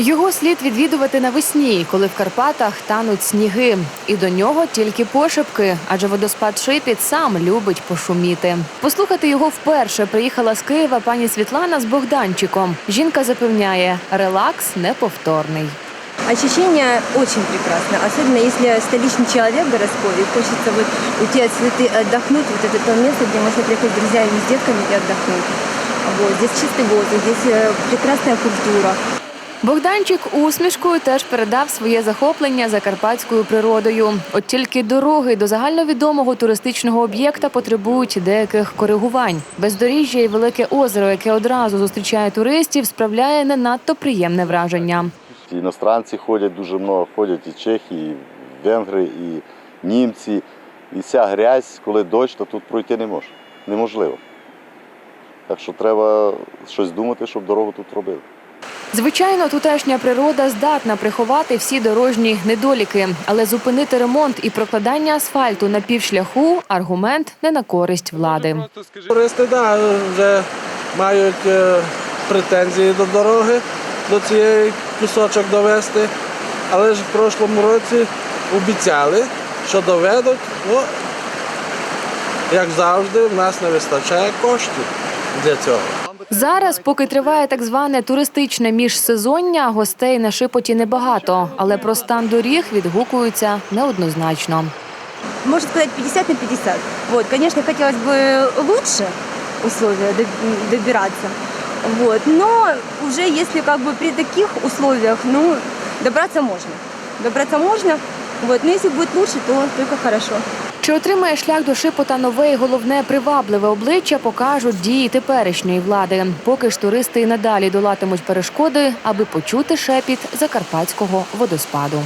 Його слід відвідувати навесні, коли в Карпатах тануть сніги. І до нього тільки пошепки, адже водоспад Шипіт сам любить пошуміти. Послухати його вперше приїхала з Києва пані Світлана з Богданчиком. Жінка запевняє, релакс неповторний. Ощущение очень прекрасно, особенно если столичный человек городской, и хочется вот уйти от суеты, отдохнуть, вот это то место, где можно приехать с друзьями, с детками и отдохнуть. Вот. Здесь чистый воздух, здесь э, прекрасная культура. Богданчик усмішкою теж передав своє захоплення закарпатською природою. От тільки дороги до загальновідомого туристичного об'єкта потребують деяких коригувань. Бездоріжжя і велике озеро, яке одразу зустрічає туристів, справляє не надто приємне враження. Іностранці ходять дуже много, ходять і чехи, і венгри, і німці. І ця грязь, коли дощ, то тут пройти не може. Неможливо. Так що треба щось думати, щоб дорогу тут робили. Звичайно, тутешня природа здатна приховати всі дорожні недоліки, але зупинити ремонт і прокладання асфальту на півшляху аргумент не на користь влади. Туристи да, вже мають е, претензії до дороги, до цієї кусочок довести. Але ж в прошлому році обіцяли, що доведуть. Ну, як завжди, в нас не вистачає коштів для цього. Зараз, поки триває так зване туристичне міжсезоння, гостей на шипоті небагато, але про стан доріг відгукуються неоднозначно. Можно сказать 50 на 50. Вот, конечно, хотелось бы лучше условия доб- добираться. Вот, но уже если как бы при таких условиях, ну, добраться можно. Добраться можно. Вот, но если будет лучше, то только хорошо. Чи отримає шлях до шипота нове і головне привабливе обличчя, покажуть дії теперішньої влади. Поки ж туристи і надалі долатимуть перешкоди, аби почути шепіт закарпатського водоспаду.